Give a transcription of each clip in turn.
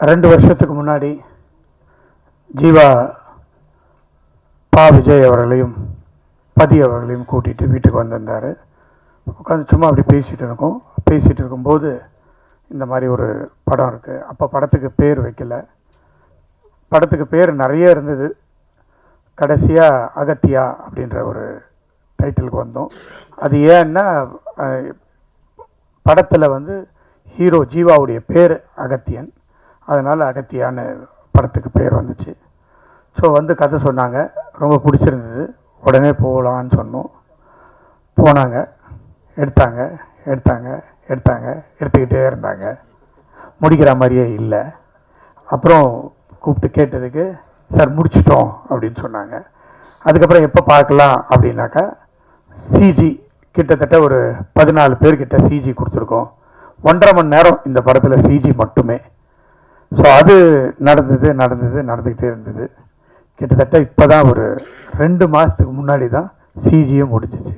ரெண்டு வருஷத்துக்கு முன்னாடி ஜீவா பா விஜய் அவர்களையும் பதி அவர்களையும் கூட்டிகிட்டு வீட்டுக்கு வந்திருந்தார். உட்காந்து சும்மா அப்படி பேசிகிட்டு இருக்கோம். பேசிகிட்டு இருக்கும்போது இந்த மாதிரி ஒரு படம் இருக்குது அப்போ படத்துக்கு பேர் வைக்கல. படத்துக்கு பேர் நிறைய இருந்தது. கடைசியாக அகத்தியா அப்படின்ற ஒரு டைட்டிலுக்கு வந்தோம். அது ஏன்னா படத்தில் வந்து ஹீரோ ஜீவாவுடைய பேர் அகத்தியன். அதனால் அகத்தியான்னு படத்துக்கு பேர் வந்துச்சு. ஸோ வந்து கதை சொன்னாங்க. ரொம்ப பிடிச்சிருந்தது. உடனே போகலான்னு சொன்னோம். போனாங்க. எடுத்தாங்க. எடுத்தாங்க. எடுத்தாங்க. எடுத்துக்கிட்டே இருந்தாங்க. முடிக்கிற மாதிரியே இல்லை. அப்புறம் கூப்பிட்டு கேட்டதுக்கு சார் முடிச்சிட்டோம் அப்படின்னு சொன்னாங்க. அதுக்கப்புறம் எப்போ பார்க்கலாம் அப்படின்னாக்கா சிஜி கிட்டத்தட்ட ஒரு பதினாலு பேர்கிட்ட சிஜி கொடுத்துருக்கோம். ஒன்றரை மணி நேரம் இந்த படத்தில் சிஜி மட்டுமே. ஸோ அது நடந்தது நடந்தது நடந்துக்கிட்டே இருந்தது. கிட்டத்தட்ட இப்போ தான் ஒரு ரெண்டு மாதத்துக்கு முன்னாடி தான் சிஜியும் முடிஞ்சிச்சு.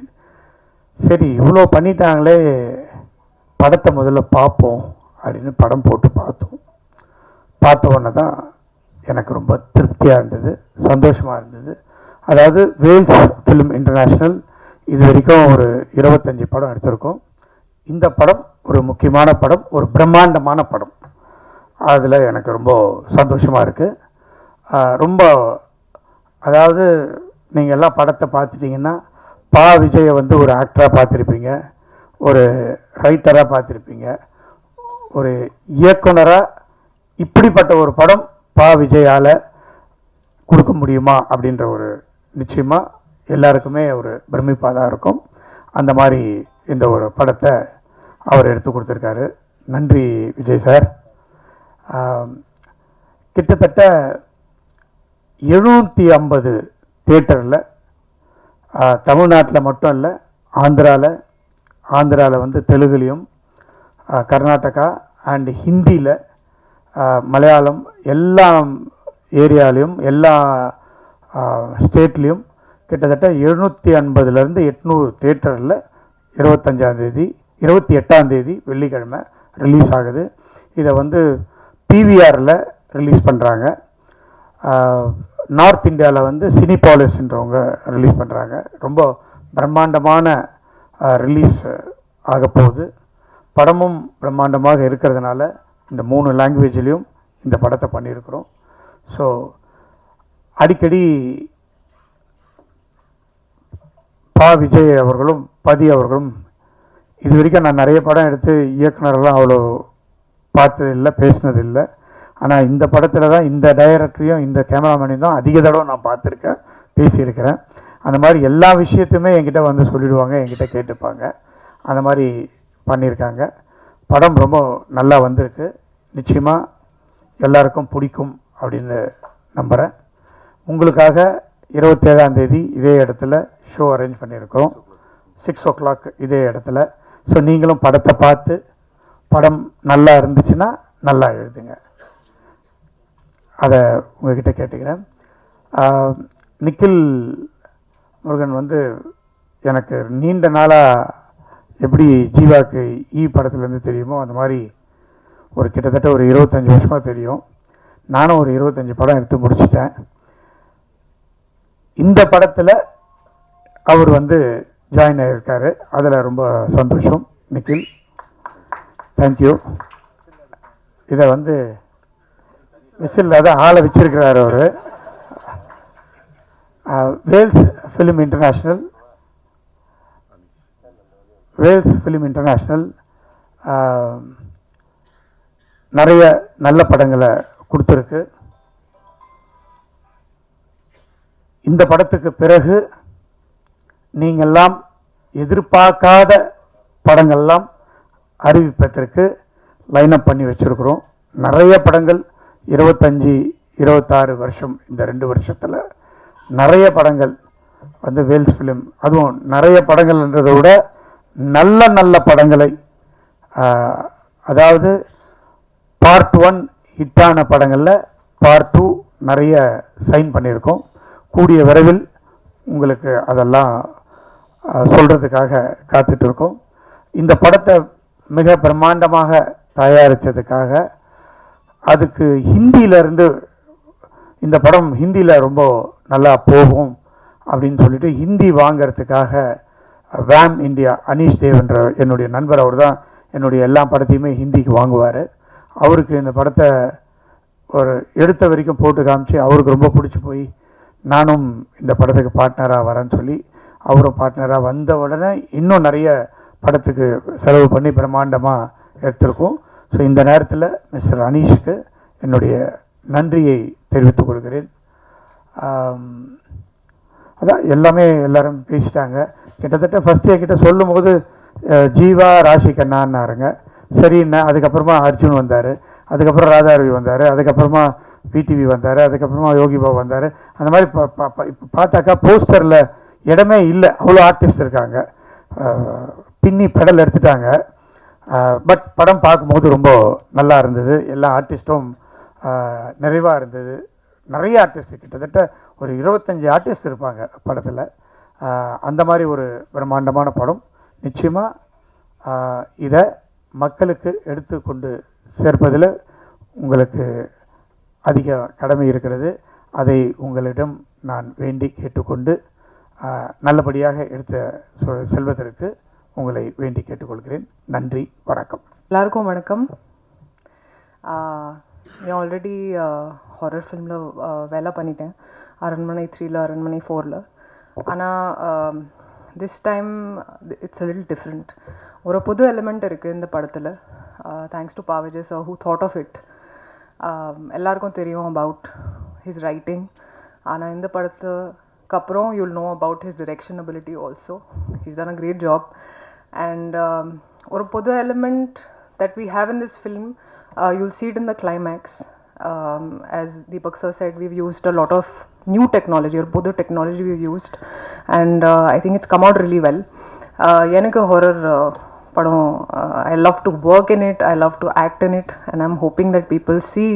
சரி இவ்வளோ பண்ணிட்டாங்களே படத்தை முதல்ல பார்ப்போம் அப்படின்னு படம் போட்டு பார்த்தோம். பார்த்த உடனே தான் எனக்கு ரொம்ப திருப்தியாக இருந்தது சந்தோஷமாக இருந்தது. அதாவது வேல்ஸ் ஃபிலிம் இன்டர்நேஷ்னல் இது வரைக்கும் ஒரு இருபத்தஞ்சி படம் எடுத்திருக்கோம். இந்த படம் ஒரு முக்கியமான படம் ஒரு பிரம்மாண்டமான படம். அதில் எனக்கு ரொம்ப சந்தோஷமாக இருக்குது ரொம்ப அதாவது நீங்கள் எல்லாம் படத்தை பார்த்துட்டிங்கன்னா பா விஜயை வந்து ஒரு ஆக்டராக பார்த்துருப்பீங்க ஒரு ரைட்டராக பார்த்துருப்பீங்க ஒரு இயக்குனராக இப்படிப்பட்ட ஒரு படம் பா விஜயால் கொடுக்க முடியுமா அப்படின்ற ஒரு நிச்சயமாக எல்லாருக்குமே ஒரு பிரமிப்பாக தான் இருக்கும். அந்த மாதிரி இந்த ஒரு படத்தை அவர் எடுத்து கொடுத்துருக்காரு. நன்றி விஜய் சார். கிட்டத்தட்ட எழுநூற்றி ஐம்பது தேட்டரில் தமிழ்நாட்டில் மட்டும் இல்லை ஆந்திராவில் ஆந்திராவில் வந்து தெலுங்குலேயும் கர்நாடகா அண்டு ஹிந்தியில் மலையாளம் எல்லா ஏரியாலையும் எல்லா ஸ்டேட்லேயும் கிட்டத்தட்ட எழுநூற்றி ஐம்பதுலேருந்து எட்நூறு தேட்டரில் இருபத்தஞ்சாந்தேதி இருபத்தி எட்டாந்தேதி வெள்ளிக்கிழமை ரிலீஸ் ஆகுது. இதை வந்து பிவிஆரில் ரிலீஸ் பண்ணுறாங்க நார்த் இந்தியாவில் வந்து சினிபாலிஸ்ன்றவங்க ரிலீஸ் பண்ணுறாங்க ரொம்ப பிரம்மாண்டமான ரிலீஸ் ஆக படமும் பிரம்மாண்டமாக இருக்கிறதுனால இந்த மூணு லாங்குவேஜ்லேயும் இந்த படத்தை பண்ணியிருக்கிறோம். ஸோ அடிக்கடி பா விஜய் அவர்களும் பதி அவர்களும் இது வரைக்கும் நான் நிறைய படம் எடுத்து இயக்குனரெல்லாம் அவ்வளோ பார்த்தது இல்லை பேசினது இல்லை ஆனால் இந்த படத்தில் தான் இந்த டைரக்டரையும் இந்த கேமராமேனையும் தான் அதிக தடவை நான் பார்த்துருக்கேன் பேசியிருக்கிறேன். அந்த மாதிரி எல்லா விஷயத்தையுமே என்கிட்ட வந்து சொல்லிடுவாங்க என்கிட்ட கேட்டுப்பாங்க. அந்த மாதிரி பண்ணியிருக்காங்க. படம் ரொம்ப நல்லா வந்திருக்கு. நிச்சயமாக எல்லாருக்கும் பிடிக்கும் அப்படின்னு நம்புகிறேன் உங்களுக்காக இருபத்தேழாந்தேதி இதே இடத்துல ஷோ அரேஞ்ச் பண்ணியிருக்கோம் சிக்ஸ் ஓ கிளாக் இதே இடத்துல. ஸோ நீங்களும் படத்தை பார்த்து படம் நல்லா இருந்துச்சுன்னா நல்லா எழுதுங்க. அதை உங்ககிட்ட கேட்டுக்கிறேன். நிக்கில் முருகன் வந்து எனக்கு நீண்ட நாளாக எப்படி ஜீவாக்கு ஈ படத்துலேருந்து தெரியுமோ அந்த மாதிரி ஒரு கிட்டத்தட்ட ஒரு இருபத்தஞ்சி வருஷமாக தெரியும். நானும் ஒரு இருபத்தஞ்சி படம் எடுத்து முடிச்சிட்டேன். இந்த படத்தில் அவர் வந்து ஜாயின் ஆகியிருக்காரு அதில் ரொம்ப சந்தோஷம் நிக்கில். தேங்க்யூ இதை வந்து விசில் அதான் ஆளை வச்சிருக்கிறார் அவர். Vels film international. Vels film international நிறைய நல்ல படங்களை கொடுத்துருக்கு. இந்த படத்துக்கு பிறகு நீங்கள்லாம் எதிர்பார்க்காத படங்கள்லாம் அறிவிப்பதற்கு லைனப் பண்ணி வச்சுருக்குறோம். நிறைய படங்கள் இருபத்தஞ்சி இருபத்தாறு வருஷம் இந்த ரெண்டு வருஷத்தில் நிறைய படங்கள் வந்து வேல்ஸ் ஃபிலிம் அதுவும் நிறைய படங்கள்ன்றதை விட நல்ல நல்ல படங்களை அதாவது பார்ட் ஒன் ஹிட்டான படங்களில் பார்ட் டூ நிறைய சைன் பண்ணியிருக்கோம். கூடிய விரைவில் உங்களுக்கு அதெல்லாம் சொல்கிறதுக்காக காத்துட்டு இருக்கோம். இந்த படத்தை மிக பிரம்மாண்டமாக தயாரித்ததுக்காக அதுக்கு ஹிந்தியிலருந்து இந்த படம் ஹிந்தியில் ரொம்ப நல்லா போகும் அப்படின்னு சொல்லிட்டு ஹிந்தி வாங்கிறதுக்காக வேம் இந்தியா அனீஷ் தேவ்ன்ற என்னுடைய நண்பர் அவர் தான் என்னுடைய எல்லா படத்தையுமே ஹிந்திக்கு வாங்குவார். அவருக்கு இந்த படத்தை ஒரு எடுத்த வரைக்கும் போட்டு காமிச்சு அவருக்கு ரொம்ப பிடிச்சி போய் நானும் இந்த படத்துக்கு பார்ட்னராக வரேன்னு சொல்லி அவரும் பார்ட்னராக வந்த உடனே இன்னும் நிறைய படத்துக்கு செலவு பண்ணி பிரம்மாண்டமாக எடுத்திருக்கோம். ஸோ இந்த நேரத்தில் மிஸ்டர் அனீஷ்க்கு என்னுடைய நன்றியை தெரிவித்துக் கொள்கிறேன். அதான் எல்லாமே எல்லோரும் பேசிட்டாங்க. கிட்டத்தட்ட ஃபஸ்ட்டு கிட்ட சொல்லும்போது ஜீவா ராஷி கண்ணான்னாருங்க. சரிண்ணா அதுக்கப்புறமா அர்ஜுன் வந்தார். அதுக்கப்புறம் ராதாரவி வந்தார். அதுக்கப்புறமா பிடிவி வந்தார். அதுக்கப்புறமா யோகி பாபு வந்தார். அந்த மாதிரி பா- பா- பார்த்தாக்கா போஸ்டரில் இடமே இல்லை. அவ்வளோ ஆர்டிஸ்ட் இருக்காங்க. பின்னி பெடல் எடுத்துட்டாங்க. பட் படம் பார்க்கும்போது ரொம்ப நல்லா இருந்தது. எல்லா ஆர்டிஸ்ட்டும் நிறைவாக இருந்தது. நிறைய ஆர்டிஸ்ட் கிட்டத்தட்ட ஒரு இருபத்தஞ்சி ஆர்டிஸ்ட் இருப்பாங்க படத்தில். அந்த மாதிரி ஒரு பிரம்மாண்டமான படம். நிச்சயமாக இதை மக்களுக்கு எடுத்து கொண்டு சேர்ப்பதில் உங்களுக்கு அதிக கடமை இருக்கிறது. அதை உங்களிடம் நான் வேண்டி கேட்டுக்கொண்டு நல்லபடியாக எடுத்த சொ- செல்வதற்கு உங்களை வேண்டி கேட்டுக்கொள்கிறேன். நன்றி வணக்கம். எல்லாருக்கும் வணக்கம். நான் ஆல்ரெடி ஹாரர் ஃபிலிமில் வேலை பண்ணிட்டேன். அரண்மனை த்ரீல அரண்மனை ஃபோரில் ஆனால் this time it's a different ஒரு புது எலிமெண்ட் இருக்குது இந்த படத்தில். Thanks to Pa Vijay's who thought of it எல்லாருக்கும் தெரியும் அபவுட் ஹிஸ் ரைட்டிங் ஆனால் இந்த படத்துக்கு அப்புறம் you'll know about his direction ability also he's done a great job and um, ஒரு புது element that we have in this film uh, you'll see it in the climax um, as Deepak sir said we've used a lot of new technology or புது technology we've used and uh, I think it's come out really well uh, எனக்கு horror uh, படம் uh, I love to work in it I love to act in it and I'm hoping that people see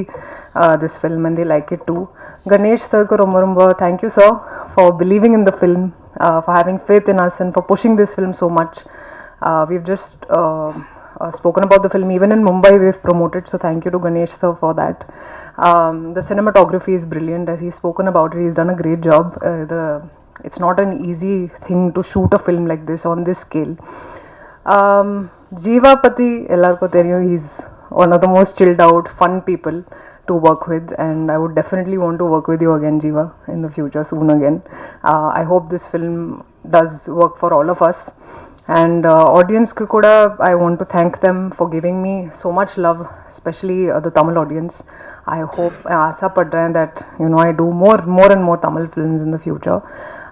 uh, this film and they like it too Ganesh sir க்கு ரொம்ப ரொம்ப thank you sir for believing in the film uh, for having faith in us and for pushing this film so much uh, we've just uh, uh, spoken about the film even in Mumbai. We've promoted, so thank you to Ganesh sir for that. Um, the cinematography is brilliant, as he's spoken about it. He's done a great job. Uh, the it's not an easy thing to shoot a film like this on this scale. Um, Jeeva Pati, theriyum, he's one of the most chilled out, fun people to work with, and I would definitely want to work with you again, Jeeva, in the future, soon again. Uh, I hope this film does work for all of us and uh, audience ku kuda i want to thank them for giving me so much love especially uh, the tamil audience. I hope aasa padren that you know i do more more and more tamil films in the future.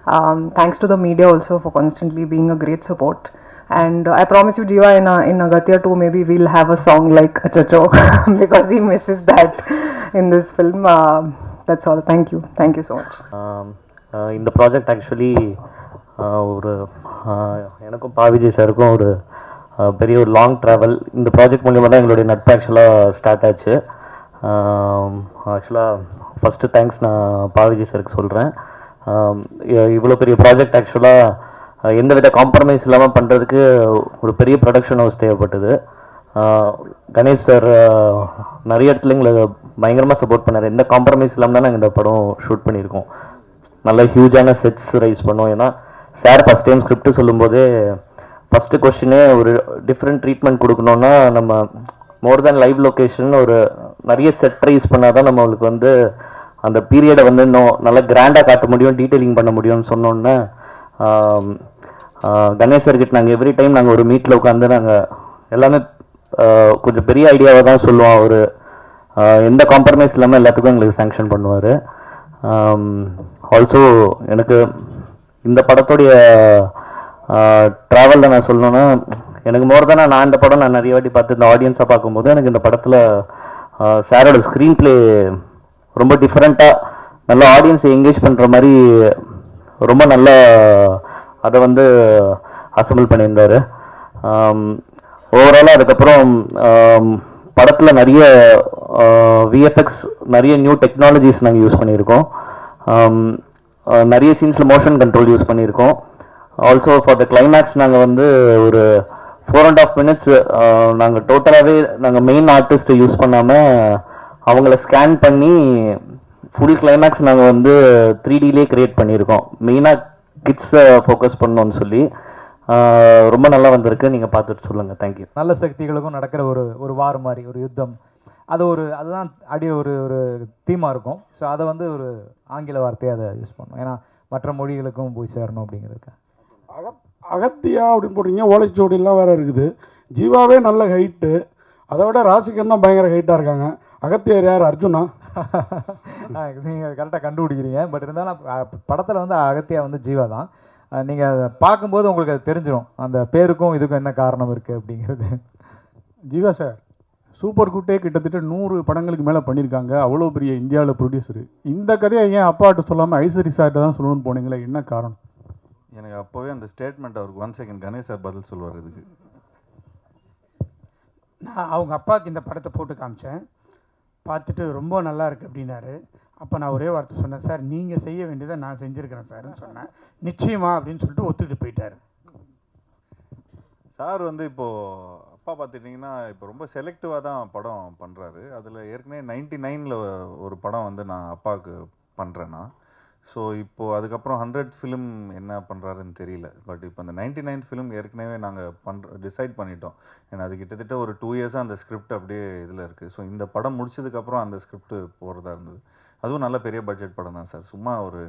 Um, thanks to the media also for constantly being a great support. And uh, i promise you jiva in, in agatya too maybe we'll have a song like achacho because he misses that in this film. Um, that's all. Thank you. Thank you so much. Um, in the project actually ஒரு எனக்கும் பாவிஜய் சாருக்கும் ஒரு பெரிய ஒரு long travel இந்த project மூலியமாக தான் எங்களுடைய நட்பு ஆக்சுவலாக ஸ்டார்ட் ஆச்சு. ஆக்சுவலாக ஃபஸ்ட்டு தேங்க்ஸ் நான் பாவிஜய் சாருக்கு சொல்கிறேன் இவ்வளோ பெரிய ப்ராஜெக்ட் ஆக்சுவலாக எந்த வித காம்ப்ரமைஸ் இல்லாமல் பண்ணுறதுக்கு ஒரு பெரிய ப்ரொடக்ஷன் ஹவுஸ் தேவைப்பட்டது. கணேஷ் சார் நிறைய இடத்துல எங்களை பயங்கரமாக சப்போர்ட் பண்ணார். எந்த காம்ப்ரமைஸ் இல்லாமல் தான் நாங்கள் இந்த படம் ஷூட் பண்ணியிருக்கோம். நல்ல ஹியூஜான செட்ஸ் ரைஸ் பண்ணோம். ஏன்னா சார் ஃபஸ்ட் டைம் ஸ்கிரிப்ட் சொல்லும்போது ஃபஸ்ட்டு கொஷினே ஒரு டிஃப்ரெண்ட் ட்ரீட்மெண்ட் கொடுக்கணுன்னா நம்ம மோர் தேன் லைவ் லொக்கேஷன் ஒரு நிறைய செட் யூஸ் பண்ணால் தான் நம்மளுக்கு வந்து அந்த பீரியடை வந்து இன்னும் நல்லா கிராண்டாக காட்ட முடியும் டீட்டெயிலிங் பண்ண முடியும்னு சொன்னோன்னே கணேசர்கிட்ட நாங்கள் எவ்ரி டைம் நாங்கள் ஒரு மீட்டில் உட்காந்து நாங்கள் எல்லாமே கொஞ்சம் பெரிய ஐடியாவை தான் சொல்லுவோம். அவர் எந்த காம்ப்ரமைஸ் இல்லாமல் எல்லாத்துக்கும் எங்களுக்கு சேங்ஷன் பண்ணுவார். ஆல்சோ எனக்கு இந்த படத்துடைய ட்ராவலில் நான் சொல்லணுன்னா எனக்கு மோர் தானே நான் இந்த படம் நான் நிறைய வாட்டி பார்த்து இந்த ஆடியன்ஸாக பார்க்கும்போது எனக்கு இந்த படத்தில் சாரோட ஸ்க்ரீன் ப்ளே ரொம்ப டிஃப்ரெண்ட்டாக நல்ல ஆடியன்ஸை என்கேஜ் பண்ணுற மாதிரி ரொம்ப நல்லா அதை வந்து அசம்பிள் பண்ணியிருந்தாரு. ஓவராலாக அதுக்கப்புறம் படத்தில் நிறைய விஎஃப்எக்ஸ் நிறைய நியூ டெக்னாலஜிஸ் நாங்கள் யூஸ் பண்ணியிருக்கோம். நிறைய சீன்ஸில் மோஷன் கண்ட்ரோல் யூஸ் பண்ணியிருக்கோம். ஆல்சோ ஃபார் த கிளைமேக்ஸ் நாங்கள் வந்து ஒரு ஃபோர் அண்ட் ஆஃப் மினிட்ஸ் நாங்கள் டோட்டலாகவே நாங்கள் மெயின் ஆர்டிஸ்ட்டை யூஸ் பண்ணாமல் அவங்கள ஸ்கேன் பண்ணி ஃபுல் கிளைமேக்ஸ் நாங்கள் வந்து த்ரீ டிலே கிரியேட் பண்ணியிருக்கோம். மெயினாக கிட்ஸை ஃபோக்கஸ் பண்ணோம்னு சொல்லி ரொம்ப நல்லா வந்திருக்கு. நீங்கள் பார்த்துட்டு சொல்லுங்கள் தேங்க்யூ நல்ல சக்திகளுக்கும் நடக்கிற ஒரு ஒரு வார் மாதிரி ஒரு யுத்தம். அது ஒரு அதுதான் அடி ஒரு ஒரு தீமாக இருக்கும். ஸோ அதை வந்து ஒரு ஆங்கில வார்த்தையை அதை யூஸ் பண்ணும் ஏன்னா மற்ற மொழிகளுக்கும் போய் சேரணும் அப்படிங்கிறதுக்கு. அகத் அகத்தியா அப்படின்னு போட்டிங்க ஓலைச்சுவடிலாம் வேறு இருக்குது. ஜீவாவே நல்ல ஹைட்டு அதை விட ராசிகன் தான் பயங்கர ஹைட்டாக இருக்காங்க. அகத்தியர் யார்? அர்ஜுனா? நீங்கள் கரெக்டாக கண்டுபிடிக்கிறீங்க. பட் இருந்தாலும் படத்தில் வந்து அகத்தியா வந்து ஜீவா தான். நீங்கள் அதை பார்க்கும்போது உங்களுக்கு அது தெரிஞ்சிடும் அந்த பேருக்கும் இதுக்கும் என்ன காரணம் இருக்குது அப்படிங்கிறது. ஜீவா சார். சூப்பர் குட்டே கிட்டத்தட்ட நூறு படங்களுக்கு மேலே பண்ணியிருக்காங்க அவ்வளோ பெரிய இந்தியாவில் ப்ரொடியூசரு இந்த கதையை ஏன் அப்பாட்ட சொல்லாமல் ஐஸ்வரி சார்கிட்ட தான் சொல்லணும்னு போனீங்களே? என்ன காரணம்? எனக்கு அப்போவே அந்த ஸ்டேட்மெண்ட் அவருக்கு ஒன் செகண்ட் கணேஷ் சார் பதில் சொல்லுவார் இதுக்கு. நான் அவங்க அப்பாவுக்கு இந்த படத்தை போட்டு காமிச்சேன். பார்த்துட்டு ரொம்ப நல்லா இருக்கு அப்படின்னாரு. அப்போ நான் ஒரே வார்த்தை சொன்னேன் சார் நீங்கள் செய்ய வேண்டியதை நான் செஞ்சுருக்கிறேன் சார்னு சொன்னேன். நிச்சயமா அப்படின்னு சொல்லிட்டு ஒத்துக்கிட்டு போயிட்டாரு. சார் வந்து இப்போ அப்பா பார்த்துட்டிங்கன்னா இப்போ ரொம்ப செலக்டிவாக தான் படம் பண்ணுறாரு அதில் ஏற்கனவே நைன்டி நைனில் ஒரு படம் வந்து நான் அப்பாவுக்கு பண்ணுறேன்னா ஸோ இப்போது அதுக்கப்புறம் ஹண்ட்ரட் ஃபிலிம் என்ன பண்ணுறாருன்னு தெரியல. பட் இப்போ அந்த நைன்டி நைன்த் ஃபிலிம் ஏற்கனவே நாங்கள் பண்ணுற டிசைட் பண்ணிட்டோம். ஏன்னா அது கிட்டத்தட்ட ஒரு டூ இயர்ஸாக அந்த ஸ்கிரிப்ட் அப்படியே இதில் இருக்குது ஸோ இந்த படம் முடிச்சதுக்கப்புறம் அந்த ஸ்கிரிப்ட் போகிறதா இருந்தது. அதுவும் நல்ல பெரிய பட்ஜெட் படம் தான் சார். சும்மா ஒரு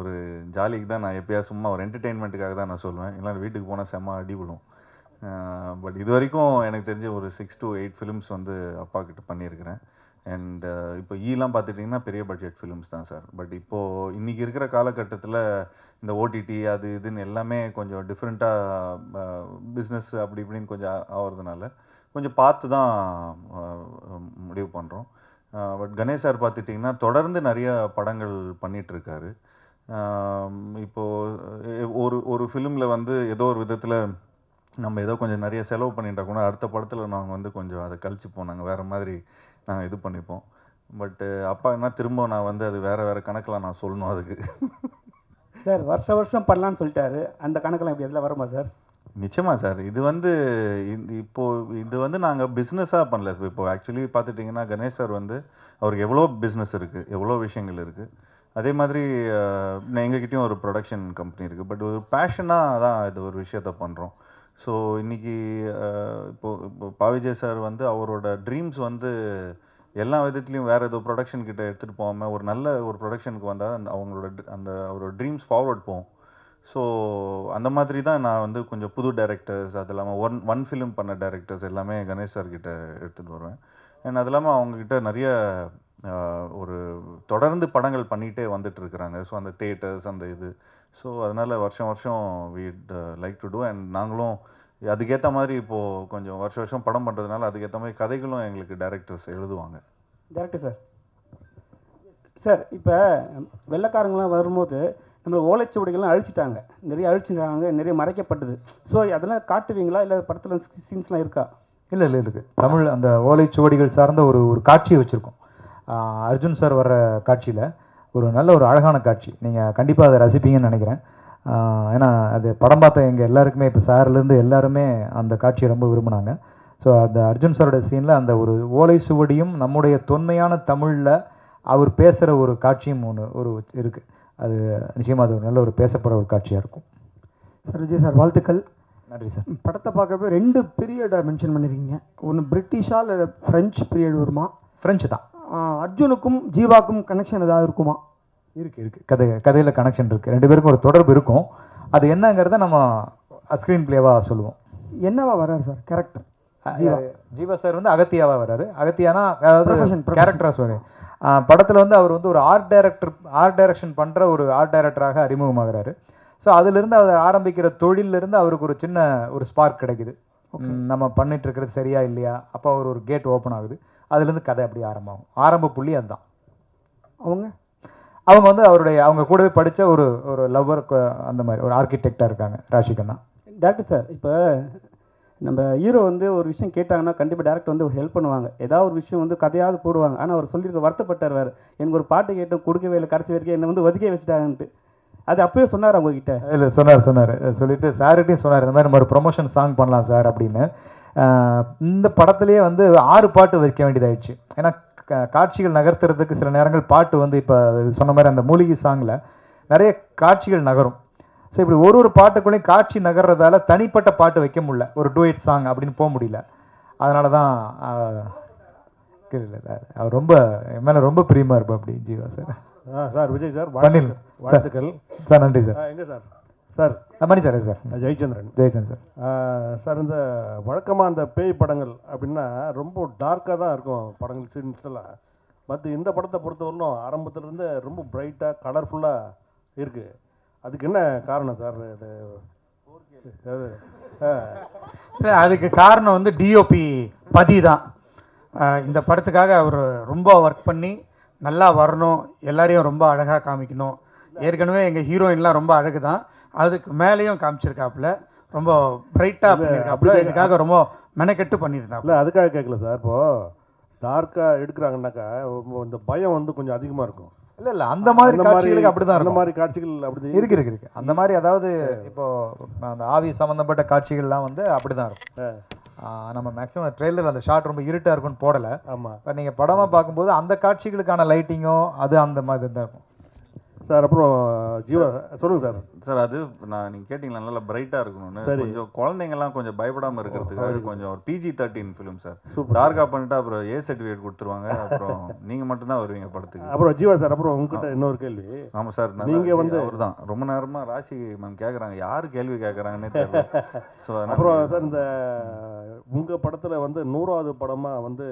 ஒரு ஜாலிக்கு தான் நான் எப்பயாவது சும்மா ஒரு என்டர்டெயின்மெண்ட்டுக்காக தான் நான் சொல்லுவேன் இல்லை வீட்டுக்கு போனால் செம்ம அடி விடும் பட் இது வரைக்கும் எனக்கு தெரிஞ்ச ஒரு சிக்ஸ் டு எயிட் ஃபிலிம்ஸ் வந்து அப்பா கிட்ட பண்ணியிருக்கிறேன். அண்ட் இப்போ ஈலாம் பார்த்துட்டிங்கன்னா பெரிய பட்ஜெட் ஃபிலிம்ஸ் தான் சார். பட் இப்போது இன்றைக்கி இருக்கிற காலகட்டத்தில் இந்த ஓடிடி அது இதுன்னு எல்லாமே கொஞ்சம் டிஃப்ரெண்ட்டாக பிஸ்னஸ் அப்படி இப்படின்னு கொஞ்சம் ஆகிறதுனால கொஞ்சம் பார்த்து தான் முடிவு பண்ணுறோம் பட் கணேஷ் சார் பார்த்துட்டிங்கன்னா தொடர்ந்து நிறைய படங்கள் பண்ணிகிட்ருக்காரு இப்போது ஒரு ஒரு ஃபிலிமில் வந்து ஏதோ ஒரு விதத்தில் நம்ம ஏதோ கொஞ்சம் நிறைய செலவு பண்ணிட்டா கூட அடுத்த படத்தில் நாங்கள் வந்து கொஞ்சம் அதை கழிச்சுப்போம் நாங்கள் வேறு மாதிரி நாங்கள் இது பண்ணிப்போம். பட்டு அப்பா என்ன திரும்ப நான் வந்து அது வேறு வேறு கணக்கில் நான் சொல்லணும் அதுக்கு. சார் வருஷ வருஷம் பண்ணலான்னு சொல்லிட்டாரு. அந்த கணக்கெல்லாம் இப்படி எதில் வருமா சார்? நிச்சயமா சார். இது வந்து இந்த- இப்போ இது வந்து நாங்கள் பிஸ்னஸாக பண்ணல இப்போ இப்போ ஆக்சுவலி பார்த்துட்டிங்கன்னா கணேஷ் சார் வந்து அவருக்கு எவ்வளோ பிஸ்னஸ் இருக்குது எவ்வளோ விஷயங்கள் இருக்குது அதே மாதிரி எங்ககிட்டயும் ஒரு ப்ரொடக்ஷன் கம்பெனி இருக்குது பட் ஒரு பேஷனாக தான் இது ஒரு விஷயத்த பண்ணுறோம் ஸோ இன்னைக்கு இப்போது இப்போ பாவிஜய் சார் வந்து அவரோட ட்ரீம்ஸ் வந்து எல்லா விதத்துலேயும் வேறு ஏதோ ப்ரொடக்ஷன் கிட்டே எடுத்துகிட்டு போகாமல் ஒரு நல்ல ஒரு ப்ரொடக்ஷனுக்கு வந்தால் அந்த அவங்களோட அந்த அவரோட ட்ரீம்ஸ் ஃபார்வர்ட் போகும். ஸோ அந்த மாதிரி தான் நான் வந்து கொஞ்சம் புது டைரக்டர்ஸ் அது இல்லாமல் ஒன் ஒன் ஃபிலிம் பண்ண டேரக்டர்ஸ் எல்லாமே கணேஷ் சார் கிட்ட எடுத்துகிட்டு வருவேன். அண்ட் அது இல்லாமல் அவங்கக்கிட்ட நிறைய ஒரு தொடர்ந்து படங்கள் பண்ணிகிட்டே வந்துட்டு இருக்கிறாங்க. ஸோ அந்த தேட்டர்ஸ் அந்த இது ஸோ அதனால் வருஷம் வருஷம் வீட் லைக் டு டூ அண்ட் நாங்களும் அதுக்கேற்ற மாதிரி இப்போது கொஞ்சம் வருஷம் வருஷம் படம் பண்ணுறதுனால அதுக்கேற்ற மாதிரி கதைகளும் எங்களுக்கு டைரக்டர்ஸ் எழுதுவாங்க. டேரக்டர் சார் சார் இப்போ வெள்ளைக்காரங்களாம் வரும்போது நம்ம ஓலைச்சுவடிகள்லாம் அழிச்சிட்டாங்க. நிறைய அழிச்சிட்டாங்க நிறைய மறைக்கப்பட்டது. ஸோ அதெல்லாம் காட்டுவீங்களா? இல்லை படத்தில் சீன்ஸ்லாம் இருக்கா? இல்லை இல்லை இருக்குது தமிழ் அந்த ஓலைச்சுவடிகள் சார்ந்த ஒரு ஒரு காட்சியை வச்சுருக்கோம். அர்ஜுன் சார் வர்ற காட்சியில். ஒரு நல்ல ஒரு அழகான காட்சி. நீங்கள் கண்டிப்பாக அதை ரசிப்பீங்கன்னு நினைக்கிறேன். ஏன்னா அது படம் பார்த்த எங்கள் எல்லாருக்குமே இப்போ சார்லேருந்து எல்லாருமே அந்த காட்சியை ரொம்ப விரும்பினாங்க. ஸோ அந்த அர்ஜுன் சாரோட சீனில் அந்த ஒரு ஓலை சுவடியும் நம்முடைய தொன்மையான தமிழில் அவர் பேசுகிற ஒரு காட்சியும் ஒன்று ஒரு இருக்குது அது நிச்சயமாக அது ஒரு நல்ல ஒரு பேசப்படுற ஒரு காட்சியாக இருக்கும். சார் விஜய் சார் வாழ்த்துக்கள். நன்றி சார். படத்தை பார்க்கப்ப ரெண்டு பீரியடை மென்ஷன் பண்ணியிருக்கீங்க ஒன்று பிரிட்டிஷா இல்லை ஃப்ரெஞ்ச் பீரியட் வருமா? ஃப்ரெஞ்சு தான். அர்ஜுனுக்கும் ஜீவாக்கும் கனெக்ஷன் ஏதாவது இருக்குமா? இருக்கு இருக்கு. கதை கதையில் கனெக்ஷன் இருக்கு. ரெண்டு பேருக்கும் ஒரு தொடர்பு இருக்கும். அது என்னங்கிறத நம்ம ஸ்க்ரீன் பிளேவாக சொல்லுவோம். என்னவா வர்றாரு sir? Character Jiiva. Jiiva sir வந்து அகத்தியாவா வராரு அகத்தியானா அதாவது. கேரக்டராக சொல்லி படத்தில் வந்து அவர் வந்து ஒரு ஆர்ட் டைரக்டர் ஆர்ட் டைரக்ஷன் பண்ணுற ஒரு ஆர்ட் டைரக்டராக அறிமுகமாகிறாரு. ஸோ அதிலிருந்து அவர் ஆரம்பிக்கிற தொழிலிருந்து அவருக்கு ஒரு சின்ன ஒரு ஸ்பார்க் கிடைக்குது. நம்ம பண்ணிட்டு இருக்கிறது சரியா இல்லையா? அப்போ அவர் ஒரு கேட் ஓப்பன் ஆகுது. அதுலேருந்து கதை அப்படி ஆரம்பமாகும். ஆரம்ப புள்ளி அதுதான். அவங்க? அவங்க வந்து அவருடைய அவங்க கூடவே படித்த ஒரு ஒரு லவ்வர் அந்த மாதிரி ஒரு ஆர்கிடெக்டாக இருக்காங்க ராஷிகண்ணா டேரக்டர் சார் இப்போ நம்ம ஹீரோ வந்து ஒரு விஷயம் கேட்டாங்கன்னா கண்டிப்பாக டேரக்டர் வந்து ஒரு ஹெல்ப் பண்ணுவாங்க. ஏதாவது ஒரு விஷயம் வந்து கதையாவது போடுவாங்க. ஆனால் அவர் சொல்லியிருக்க வருத்தப்பட்டார் வேறு. எனக்கு ஒரு பாட்டு கேட்டோம் கொடுக்கவே இல்லை கடைசி வரைக்கும் என்னை வந்து ஒதுக்கே வச்சுட்டாங்கன்ட்டு. அது அப்பயே சொன்னார் அவங்க கிட்ட இல்லை சொன்னார் சொன்னார். சொல்லிட்டு சார்கிட்டையும் சொன்னார் இந்த மாதிரி நம்ம ஒரு ப்ரொமோஷன் சாங் பண்ணலாம் சார் அப்படின்னு. இந்த படத்துலேயே வந்து ஆறு பாட்டு வைக்க வேண்டியதாயிடுச்சு. ஏன்னா காட்சிகள் நகர்த்துறதுக்கு சில நேரங்கள் பாட்டு வந்து இப்போ சொன்ன மாதிரி அந்த மூலிகை சாங்கில் நிறைய காட்சிகள் நகரும். ஸோ இப்படி ஒரு ஒரு பாட்டுக்குள்ளேயும் காட்சி நகர்றதால தனிப்பட்ட பாட்டு வைக்க முடியல. ஒரு டூயட் சாங் அப்படின்னு போக முடியல. அதனால தான் அவர் ரொம்ப என் மேலே ரொம்ப பிரியமாக இருப்பா அப்படி Jiiva sir. Sir Vijay sir. வாழ்த்துக்கள். சார் நன்றி சார். எங்க sir? Sir Mani sir sir. Jayachandran. Jayachand sir. Sir இந்த வழக்கமாக அந்த பேய் படங்கள் அப்படின்னா ரொம்ப டார்க்காக தான் இருக்கும் படங்கள் சீன்ஸ் எல்லாம். பட் இந்த படத்தை பொறுத்தவரையிலும் ஆரம்பத்துலேருந்து ரொம்ப பிரைட்டாக கலர்ஃபுல்லாக இருக்குது அதுக்கு என்ன காரணம் சார் இது? அதுக்கு காரணம் வந்து டிஓபி பதி தான். இந்த படத்துக்காக அவர் ரொம்ப ஒர்க் பண்ணி நல்லா வரணும் எல்லாரையும் ரொம்ப அழகாக காமிக்கணும். ஏற்கனவே எங்கள் ஹீரோயின்லாம் ரொம்ப அழகு தான் அதுக்கு மேலேயும் காமிச்சிருக்காப்புல. ரொம்ப பிரைட்டாக பண்ணியிருக்காப்புல இதுக்காக ரொம்ப மெனக்கெட்டு பண்ணியிருந்தாப்புல அதுக்காக கேட்கல சார். இப்போது டார்க்காக எடுக்கிறாங்கன்னாக்கா இந்த பயம் வந்து கொஞ்சம் அதிகமாக இருக்கும். இல்லை இல்லை அந்த மாதிரி காட்சிகளுக்கு அப்படி தான் அந்த மாதிரி காட்சிகள் அப்படி இருக்கு. இருக்கு இருக்கு அந்த மாதிரி அதாவது இப்போ அந்த ஆவி சம்மந்தப்பட்ட காட்சிகள்லாம் வந்து அப்படி தான் இருக்கும் நம்ம மேக்ஸிமம் ட்ரெய்லர் அந்த ஷாட் ரொம்ப இருட்டாக இருக்கும்னு போடலை. ஆமாம் பட் நீங்கள் படமாக பார்க்கும்போது அந்த காட்சிகளுக்கான லைட்டிங்கோ அது அந்த மாதிரி தான் இருக்கும். சார் அப்புறம் ஜீவா சொல்லுங்கள் சார். சார் அது நான் நீங்கள் கேட்டிங்களா நல்லா பிரைட்டாக இருக்கணும்னு. கொஞ்சம் குழந்தைங்கலாம் கொஞ்சம் பயப்படாமல் இருக்கிறதுக்காக கொஞ்சம் ஒரு பிஜி தேர்ட்டின் ஃபிலிம் சார். டார்க்காக பண்ணிட்டு அப்புறம் ஏ சர்டிஃபிகேட் கொடுத்துருவாங்க. அப்புறம் நீங்கள் மட்டும்தான் வருவீங்க படத்துக்கு. அப்புறம் ஜீவா சார் அப்புறம் உங்ககிட்ட இன்னொரு கேள்வி. ஆமாம் சார் நீங்க வந்து- அவர் தான் ரொம்ப நேரமாக ராசி மேம் கேட்குறாங்க யார் கேள்வி கேட்குறாங்கன்னே தெரியல. ஸோ அப்புறம் சார் இந்த உங்கள் படத்தில் வந்து நூறாவது படமாக வந்து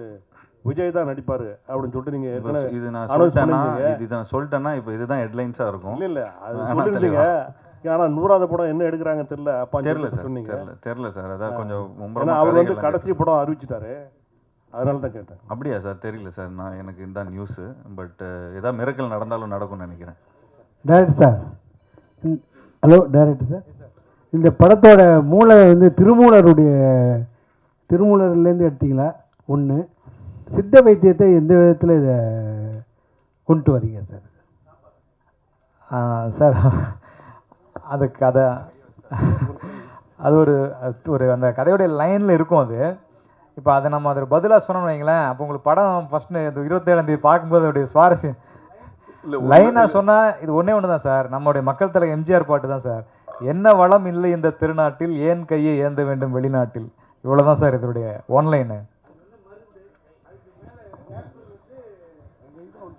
விஜய் தான் நடிப்பார் அப்படின்னு சொல்லிட்டு நீங்கள் ஏற்கனவே இது நான் சொல்லிட்டேன்னா. இது நான் சொல்லிட்டேன்னா இப்போ இதுதான் ஹெட்லைன்ஸாக இருக்கும். இல்லை இல்லை அது ஆனா நூறாவது படம் என்ன எடுக்கிறாங்க தெரியல அப்பா தெரியல சார் சொன்னீங்க. தெரியல தெரியல சார். அதான் கொஞ்சம் அவர் வந்து கடைசி படம் அறிவிச்சிட்டாரு. அதனால தான் கேட்டேன். அப்படியா சார்? தெரியல சார். நான் எனக்கு இதுதான் நியூஸு பட் ஏதாவது மிரக்கல் நடந்தாலும் நடக்கும்னு நினைக்கிறேன். Director sir hello director sir. இந்த படத்தோட மூளை வந்து திருமூலருடைய திருமூலர்லேருந்து எடுத்தீங்களா? ஒன்று சித்த வைத்தியத்தை எந்த விதத்தில் இதை கொண்டு வரீங்க சார்? சார் அது கதை அது ஒரு ஒரு அந்த கதையோடைய லைனில் இருக்கும் அது. இப்போ அதை நம்ம அதை பதிலாக சொன்னோம்னு வைங்களேன் அப்போ உங்களுக்கு படம் ஃபஸ்ட்டு இந்த இருபத்தேழாம் தேதி பார்க்கும்போது அதோடைய சுவாரஸ்யம். லைனாக சொன்னால் இது ஒன்றே ஒன்று தான் சார். நம்மளுடைய மக்கள் தலை எம்ஜிஆர் பாட்டு தான் சார். என்ன வளம் இல்லை இந்த திருநாட்டில் ஏன் கையை ஏந்த வேண்டும் வெளிநாட்டில்? இவ்வளோ தான் சார் இதனுடைய ஒன்லைனு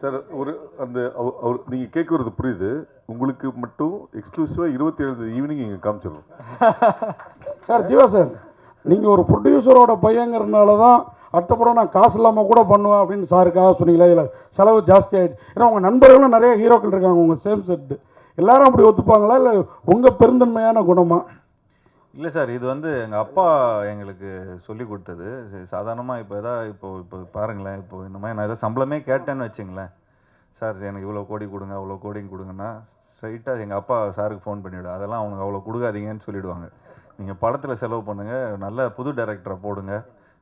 சார் ஒரு அந்த அவ- அவர் நீங்கள் கேட்குறது புரியுது. உங்களுக்கு மட்டும் எக்ஸ்க்ளூசிவாக இருபத்தி ஏழு ஈவினிங் இங்கே காமிச்சிடணும் சார் ஜீவா சார் நீங்கள் ஒரு ப்ரொடியூசரோட பையங்கிறதுனால தான் அடுத்தபடம் நான் காசு இல்லாமல் கூட பண்ணுவேன் அப்படின்னு சாருக்காக சொன்னீங்களா? இல்லை செலவு ஜாஸ்தி ஆகிடுச்சு ஏன்னா உங்கள் நண்பர்களும் நிறைய ஹீரோக்கள் இருக்காங்க உங்கள் சேம் செட்டு எல்லாரும் அப்படி ஒத்துப்பாங்களா? இல்லை உங்கள் பெருந்தன்மையான குணமாக இல்லை சார் இது வந்து எங்கள் அப்பா எங்களுக்கு சொல்லி கொடுத்தது. சாதாரணமாக இப்போ எதாவது இப்போ இப்போ பாருங்களேன் இப்போ இந்த மாதிரி நான் ஏதாவது சம்பளமே கேட்டேன்னு வச்சுங்களேன். சார் எனக்கு இவ்வளோ கோடி கொடுங்க அவ்வளோ கோடிங் கொடுங்கன்னா ஸ்ட்ரைட்டாக எங்கள் அப்பா சாருக்கு ஃபோன் பண்ணிவிடும் அதெல்லாம் அவனுக்கு அவ்வளோ கொடுக்காதீங்கன்னு சொல்லிவிடுவாங்க நீங்கள் படத்தில் செலவு பண்ணுங்கள் நல்ல புது டைரக்டரை போடுங்க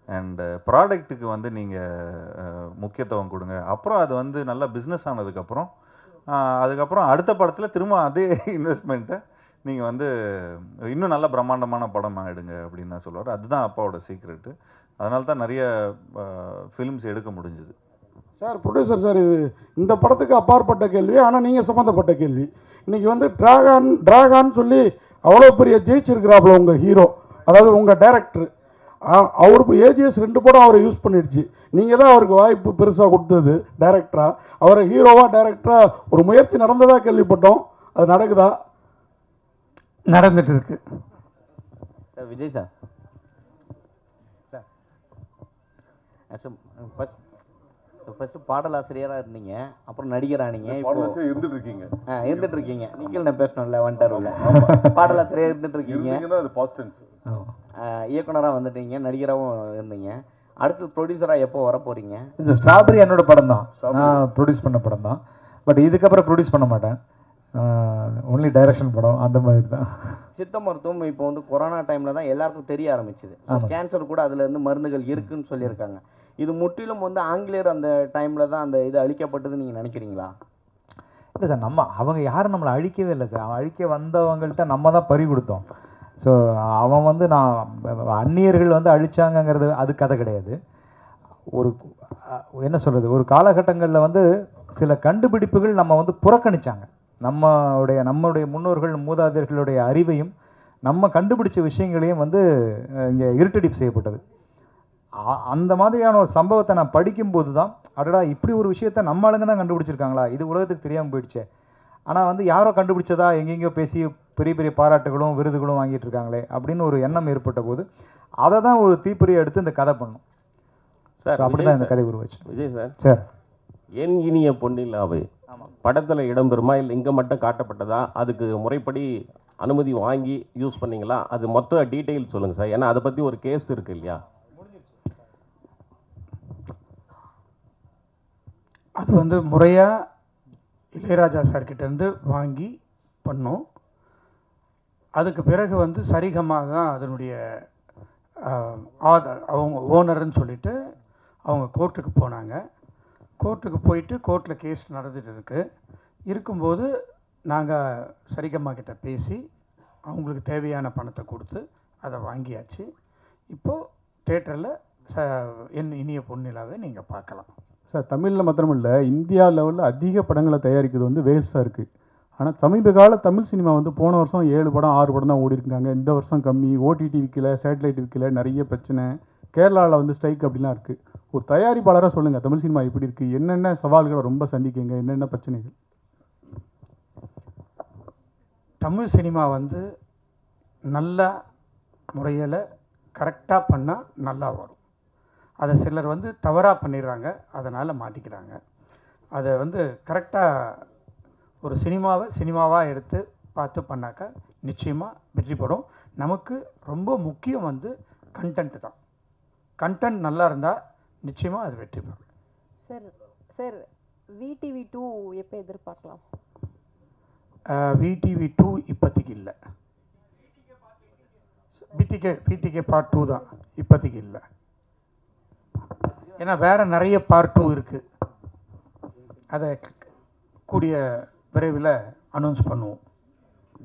அண்டு ப்ராடக்ட்டுக்கு வந்து நீங்கள் முக்கியத்துவம் கொடுங்க. அப்புறம் அது வந்து நல்லா பிஸ்னஸ் ஆனதுக்கப்புறம் அதுக்கப்புறம் அடுத்த படத்தில் திரும்ப அதே இன்வெஸ்ட்மெண்ட்டை நீங்கள் வந்து இன்னும் நல்ல பிரம்மாண்டமான படம் ஆகிடுங்க அப்படின்னு தான் சொல்லுவார். அதுதான் அப்பாவோட சீக்ரெட்டு அதனால தான் நிறைய ஃபிலிம்ஸ் எடுக்க முடிஞ்சுது. சார் ப்ரொடியூசர் சார் இது இந்த படத்துக்கு அப்பாற்பட்ட கேள்வி ஆனால் நீங்கள் சம்மந்தப்பட்ட கேள்வி. இன்றைக்கி வந்து ட்ராகான் ட்ராகான் சொல்லி அவ்வளோ பெரிய ஜெயிச்சிருக்கிறாப்புல உங்கள் ஹீரோ அதாவது உங்கள் டைரக்டர் அவருக்கு ஏஜிஎஸ் ரெண்டு படம் அவரை யூஸ் பண்ணிடுச்சு. நீங்கள் தான் அவருக்கு வாய்ப்பு பெருசாக கொடுத்தது டைரக்டராக அவரை ஹீரோவாக டைரக்டராக ஒரு முயற்சி நடந்ததாக கேள்விப்பட்டோம். அது நடக்குதா? நடந்துட்டு இருக்கு sir Vijay sir. Sir first first பாடலாசிரியராக இருந்தீங்க. அப்புறம் நடிகரானீங்க இப்போ பாடலாசிரியர் இருந்துட்டு இருக்கீங்க ஆ இருந்துட்டு இருக்கீங்க நீங்கள் நான் பேசணும்ல வந்துட்டாருல்ல பாடலாசிரியர் இருந்துட்டு இருக்கீங்க இருந்தீங்கன்னா அது பாஸ்ட் டென்ஸ் இயக்குனராக வந்துட்டீங்க நடிகராகவும் இருந்தீங்க. அடுத்து ப்ரொடியூசராக எப்போ வர போகிறீங்க இந்த ஸ்ட்ராபெரி என்னோட படம் தான் நான் ப்ரொடியூஸ் பண்ண படம் தான் பட் இதுக்கப்புறம் ப்ரொடியூஸ் பண்ண மாட்டேன். ஒன்லி டைரக்ஷன் படம் அந்த மாதிரி தான் சித்த மருத்துவம் இப்போ வந்து கொரோனா டைமில் தான் எல்லாருக்கும் தெரிய ஆரம்பிச்சுது. கேன்சர் கூட அதுல இருந்து மருந்துகள் இருக்குன்னு சொல்லியிருக்காங்க. இது முற்றிலும் வந்து ஆங்கிலேயர் அந்த டைமில் தான் அந்த இது அழிக்கப்பட்டதுன்னு நீங்கள் நினைக்கிறீங்களா? இல்லை சார் நம்ம அவங்க யாரும் நம்மளை அழிக்கவே இல்லை சார். அவன் அழிக்க வந்தவங்கள்ட்ட நம்ம தான் பறி கொடுத்தோம். ஸோ அவன் வந்து நான் அந்நியர்கள் வந்து அழிச்சாங்கங்கிறது அது கதை கிடையாது. ஒரு என்ன சொல்கிறது ஒரு காலகட்டங்களில் வந்து சில கண்டுபிடிப்புகள் நம்ம வந்து புறக்கணிச்சாங்க. நம்மளுடைய நம்மளுடைய முன்னோர்கள் மூதாதையர்களுடைய அறிவையும் நம்ம கண்டுபிடிச்ச விஷயங்களையும் வந்து இங்கே இருட்டடிப்பு செய்யப்பட்டது. அந்த மாதிரியான ஒரு சம்பவத்தை நான் படிக்கும்போது தான் அடடா இப்படி ஒரு விஷயத்த நம்ம ஆளுங்க தான் கண்டுபிடிச்சிருக்காங்களா? இது உலகத்துக்கு தெரியாமல் போயிடுச்சே. ஆனால் வந்து யாரோ கண்டுபிடிச்சதா எங்கெங்கேயோ பேசி பெரிய பெரிய பாராட்டுகளும் விருதுகளும் வாங்கிட்டு இருக்காங்களே அப்படின்னு ஒரு எண்ணம் ஏற்பட்ட போது அதை தான் ஒரு தீப்பொறியை எடுத்து இந்த கதை பண்ணும். சார் அப்படி தான் இந்த கதை. உருவாச்சு. விஜய் சார். சார். என் இனிய பொன்னிலாவை படத்தில் இடம்பெறுமா இல்லை இங்கே மட்டும் காட்டப்பட்டதா? அதுக்கு முறைப்படி அனுமதி வாங்கி யூஸ் பண்ணீங்களா? அது மொத்த டீட்டெயில் சொல்லுங்கள் சார் ஏன்னா அதை பற்றி ஒரு கேஸ் இருக்கு இல்லையா? அது வந்து முறையாக இளையராஜா சார்கிட்டேருந்து வாங்கி பண்ணோம். அதுக்கு பிறகு வந்து சரிகமாக தான் அதனுடைய ஆஹ், ஆத அவங்க ஓனர்னு சொல்லிட்டு அவங்க கோர்ட்டுக்கு போனாங்க. கோர்ட்டுக்கு போயிட்டு கோர்ட்டில் கேஸ் நடந்துகிட்டு இருக்குது இருக்கும்போது நாங்கள் சரிகம்மா கிட்ட பேசி அவங்களுக்கு தேவையான பணத்தை கொடுத்து அதை வாங்கியாச்சு. இப்போது தேட்டரில் ச என் இனிய பொன்னிலாவை நீங்கள் பார்க்கலாம். சார் தமிழில் மாத்திரமில்ல இந்தியா லெவலில் அதிக படங்களை தயாரிக்கிறது வந்து வேல்ஸாக இருக்குது ஆனால் சமீப கால தமிழ் சினிமா வந்து போன வருஷம் ஏழு படம் ஆறு படம் தான் ஓடி இருக்காங்க இந்த வருஷம் கம்மி ஓடிடி விற்கல சேட்டலைட் விற்கல நிறைய பிரச்சனை. கேரளாவில் வந்து ஸ்ட்ரைக் அப்படிலாம் இருக்குது ஒரு தயாரிப்பாளராக சொல்லுங்கள் தமிழ் சினிமா எப்படி இருக்குது என்னென்ன சவால்களை ரொம்ப சந்திக்கீங்க என்னென்ன பிரச்சனைகள்? தமிழ் சினிமா வந்து நல்ல முறையில் கரெக்டாக பண்ணால் நல்லா வரும். அதை சிலர் வந்து தவறாக பண்ணிடுறாங்க அதனால் மாட்டிக்கிறாங்க. அதை வந்து கரெக்டாக ஒரு சினிமாவை சினிமாவாக எடுத்து பார்த்து பண்ணாக்கா நிச்சயமாக வெற்றி படும் நமக்கு ரொம்ப முக்கியம் வந்து கண்டென்ட் தான். கண்டென்ட் நல்லா இருந்தால் நிச்சயமாக அது வெற்றி பெறும். சார் சார் விடிவி டூ எப்போ எதிர்பார்க்கலாம்? விடிவி டூ இப்போதைக்கு இல்லை. பிடிகே பிடிகே பார்ட் டூ தான் இப்போதைக்கு இல்லை. ஏன்னா வேற நிறைய பார்ட் டூ இருக்குது அதை கூடிய விரைவில் அனௌன்ஸ் பண்ணுவோம்.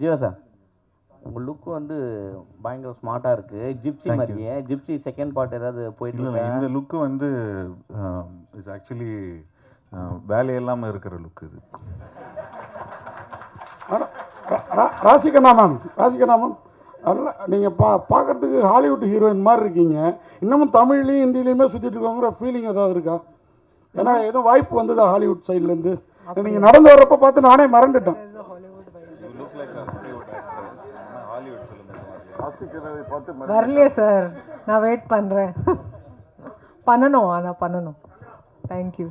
ஜீவா சார் உங்கள் லுக் வந்து பயங்கர ஸ்மார்ட்டாக இருக்குது ஜிப்சி. மாதிரியே. ஜிப்சி செகண்ட் பார்ட் ஏதாவது போயிட்டு? இந்த லுக்கு வந்து இட்ஸ் ஆக்சுவலி வேலையெல்லாமல் இருக்கிற லுக் இது. ராசிகண்ணா மேம் ராசிகண்ணா மேம் நல்ல நீங்கள் பா பார்க்கறதுக்கு ஹாலிவுட் ஹீரோயின் மாதிரி இருக்கீங்க. இன்னமும் தமிழ்லையும் ஹிந்திலையுமே சுற்றிட்டு இருக்கோங்கிற ஃபீலிங் ஏதாவது இருக்கா? ஏன்னா ஏதோ வாய்ப்பு வந்ததா ஹாலிவுட் சைட்லேருந்து நீங்கள் நடந்து வர்றப்ப பார்த்து நானே மறந்துட்டேன். வரலையே சார். நான் வெயிட் பண்ணுறேன் பண்ணணும் ஆனால் பண்ணணும். தேங்க்யூ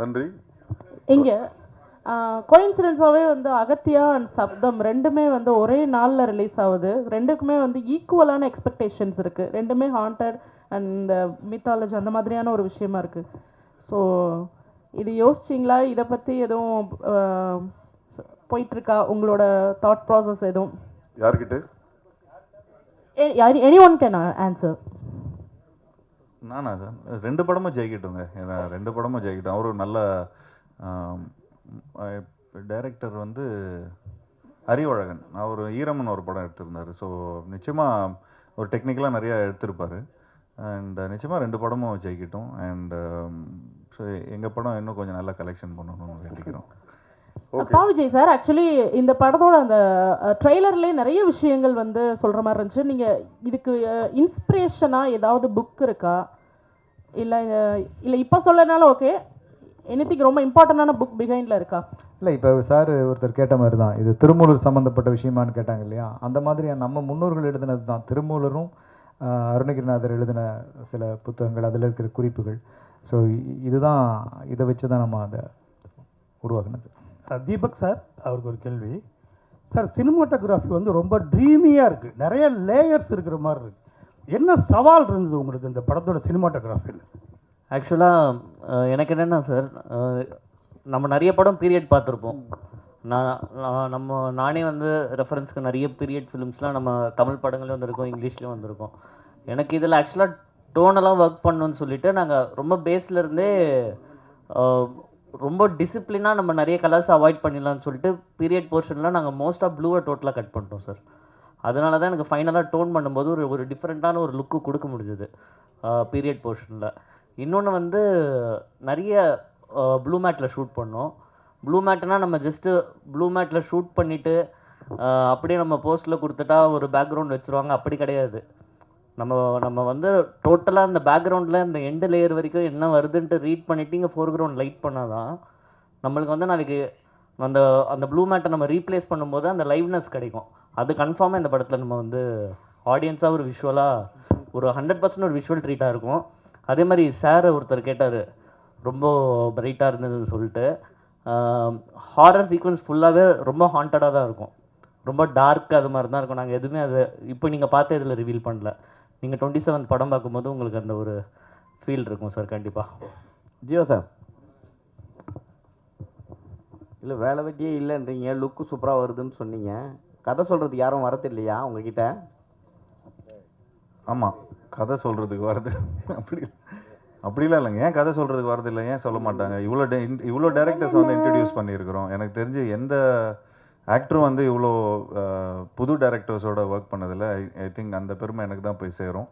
நன்றி. இங்கே கோயின்சிடென்ஸாகவே வந்து அகத்தியா அண்ட் சப்தம் ரெண்டுமே வந்து ஒரே நாளில் ரிலீஸ் ஆகுது. ரெண்டுக்குமே வந்து ஈக்குவலான எக்ஸ்பெக்டேஷன்ஸ் இருக்குது ரெண்டுமே ஹாண்டட் அண்ட் மித்தாலஜி அந்த மாதிரியான ஒரு விஷயமா இருக்குது ஸோ இது யோசிச்சிங்களா? இதை பற்றி எதுவும் போயிட்டுருக்கா உங்களோட தாட் ப்ராசஸ் எதுவும்? யார்கிட்ட? எனி ஒன் கேன் ஆன்சர் நானா? சார் ரெண்டு படமும் ஜெயிக்கட்டுங்க. ஏன்னா ரெண்டு படமும் ஜெயிக்கட்டும். அவரும் நல்ல டைரக்டர் வந்து அறிவழகன் அவர் ஈரமன் ஒரு படம் எடுத்திருந்தார். ஸோ நிச்சயமாக ஒரு டெக்னிக்கலாக நிறையா எடுத்திருப்பார். அண்ட் நிச்சயமாக ரெண்டு படமும் ஜெயிக்கட்டும். அண்ட் ஸோ எங்கள் படம் இன்னும் கொஞ்சம் நல்லா கலெக்ஷன் பண்ணணும்னு வேண்டிக்கிறோம். அப்பா விஜய் சார் ஆக்சுவலி இந்த படத்தோட அந்த ட்ரெய்லர்லேயே நிறைய விஷயங்கள் வந்து சொல்கிற மாதிரி இருந்துச்சு. நீங்கள் இதுக்கு இன்ஸ்பிரேஷனாக ஏதாவது புக் இருக்கா? இல்லை இல்லை இப்போ சொல்லனாலும் ஓகே எனிதிங் ரொம்ப இம்பார்ட்டண்டான புக் பிஹைண்டில் இருக்கா? இல்லை இப்போ சார் ஒருத்தர் கேட்ட மாதிரி தான். இது திருமூலர் சம்மந்தப்பட்ட விஷயமான்னு கேட்டாங்க இல்லையா? அந்த மாதிரி நம்ம முன்னோர்கள் எழுதினது தான். திருமூலரும் அருணகிரிநாதர் எழுதின சில புத்தகங்கள் அதில் இருக்கிற குறிப்புகள். ஸோ இதுதான் இதை வச்சு தான் நம்ம அதை உருவாக்குனது. தீபக் சார் அவருக்கு ஒரு கேள்வி. சார் சினிமாட்டோகிராஃபி வந்து ரொம்ப ட்ரீமியாக இருக்குது நிறைய லேயர்ஸ் இருக்கிற மாதிரி இருக்கு. என்ன சவால் இருந்தது உங்களுக்கு இந்த படத்தோட சினிமாட்டோகிராஃபியில் ஆக்சுவலாக எனக்கு என்னென்னா சார் நம்ம நிறைய படம் பீரியட் பார்த்துருப்போம். நான் நம்ம நானே வந்து ரெஃபரன்ஸ்க்கு நிறைய பீரியட் ஃபிலிம்ஸ்லாம் நம்ம தமிழ் படங்களையும் வந்திருக்கோம் இங்கிலீஷ்லேயும் வந்திருக்கோம். எனக்கு இதில் ஆக்சுவலாக டோனெல்லாம் ஒர்க் பண்ணணும்னு சொல்லிட்டு நாங்கள் ரொம்ப பேஸ்லேருந்தே ரொம்ப டிசிப்ளினாக நம்ம நிறைய கலர்ஸ் அவாய்ட் பண்ணிடலாம்னு சொல்லிட்டு பீரியட் போர்ஷனில் நாங்கள் மோஸ்ட் ஆஃப் ப்ளூவை டோட்டலாக கட் பண்ணிட்டோம் சார் அதனால தான் எனக்கு ஃபைனலாக டோன் பண்ணும்போது ஒரு ஒரு டிஃப்ரெண்ட்டான ஒரு லுக்கு கொடுக்க முடிஞ்சது பீரியட் போர்ஷனில் இன்னொன்று வந்து நிறைய ப்ளூ மேட்டில் ஷூட் பண்ணோம். ப்ளூ மேட்னா நம்ம ஜஸ்ட்டு ப்ளூ மேட்டில் ஷூட் பண்ணிவிட்டு அப்படியே நம்ம போஸ்ட்டில் கொடுத்துட்டா ஒரு பேக்ரவுண்ட் வச்சுருவாங்க. அப்படி கிடையாது. நம்ம நம்ம வந்து டோட்டலாக அந்த பேக்ரவுண்டில் இந்த எண்டு லேயர் வரைக்கும் என்ன வருதுன்ட்டு ரீட் பண்ணிவிட்டு இங்கே ஃபோர் கிரவுண்ட் லைட் பண்ணால் தான் நம்மளுக்கு வந்து நாளைக்கு அந்த அந்த ப்ளூ மேட்டை நம்ம ரீப்ளேஸ் பண்ணும்போது அந்த லைவ்னஸ் கிடைக்கும். அது கன்ஃபார்மாக இந்த படத்தில் நம்ம வந்து ஆடியன்ஸாக ஒரு விஷுவலாக ஒரு ஹண்ட்ரட் பர்சன்ட் ஒரு விஷுவல் ட்ரீட்டாக இருக்கும். அதே மாதிரி சார் ஒருத்தர் கேட்டார் ரொம்ப பிரைட்டாக இருந்ததுன்னு சொல்லிட்டு. ஹாரர் சீக்வன்ஸ் ஃபுல்லாகவே ரொம்ப ஹாண்டடாக தான் இருக்கும். ரொம்ப டார்க் அது மாதிரி தான் இருக்கும். நாங்கள் எதுவுமே அது இப்போ நீங்கள் பார்த்து இதில் ரிவீல் பண்ணல. நீங்கள் டுவெண்ட்டி செவன் படம் பார்க்கும்போது உங்களுக்கு அந்த ஒரு ஃபீல் இருக்கும் சார் கண்டிப்பாக ஜியோ சார் இல்லை வேலை வெட்டியே இல்லைன்றீங்க. லுக்கு சூப்பராக வருதுன்னு சொன்னீங்க. கதை சொல்கிறதுக்கு யாரும் வரது இல்லையா உங்ககிட்ட? ஆமாம் கதை சொல்கிறதுக்கு வரது. அப்படி அப்படிலாம் இல்லைங்க. ஏன் கதை சொல்கிறதுக்கு வரது இல்லை ஏன் சொல்ல மாட்டாங்க? இவ்வளோ டே இவ்வளோ டேரக்டர்ஸ் வந்து இன்ட்ரடியூஸ் பண்ணியிருக்கிறோம். எனக்கு தெரிஞ்சு எந்த ஆக்டரும் வந்து இவ்வளோ புது டேரக்டர்ஸோட ஒர்க் பண்ணதில் ஐ திங்க் அந்த பெருமை எனக்கு தான் போய் சேரும்.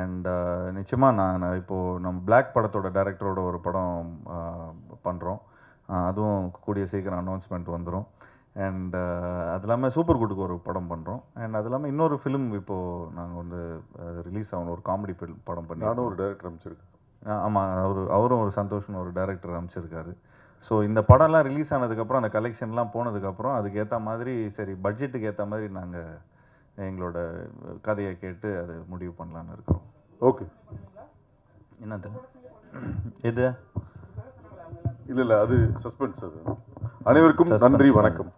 அண்ட் நிச்சயமாக நான் இப்போது நம்ம பிளாக் படத்தோட டேரக்டரோட ஒரு படம் பண்ணுறோம் அதுவும் கூடிய சீக்கிரம் அனௌன்ஸ்மெண்ட் வந்துடும் அண்ட் அது இல்லாமல் சூப்பர் குட்டுக்கு ஒரு படம் பண்ணுறோம் அண்ட் அது இல்லாமல் இன்னொரு ஃபிலிம் இப்போது நாங்கள் வந்து ரிலீஸ் ஆகணும். ஒரு காமெடி ஃபிலிம் படம் பண்ணி நானும் ஒரு டைரக்டர் அமைச்சிருக்கேன். ஆமாம் அவர் அவரும் ஒரு சந்தோஷம்னு ஒரு டைரக்டர் அமைச்சிருக்காரு. ஸோ இந்த படம்லாம் ரிலீஸ் ஆனதுக்கப்புறம் அந்த கலெக்ஷன்லாம் போனதுக்கப்புறம் அதுக்கு ஏற்ற மாதிரி சரி பட்ஜெட்டுக்கு ஏற்ற மாதிரி நாங்கள் எங்களோட கதையை கேட்டு அதை முடிவு பண்ணலான்னு இருக்கிறோம். ஓகே என்னது? இது இல்லை இல்லை அது சஸ்பென்ஸ் அது. அனைவருக்கும் நன்றி வணக்கம்.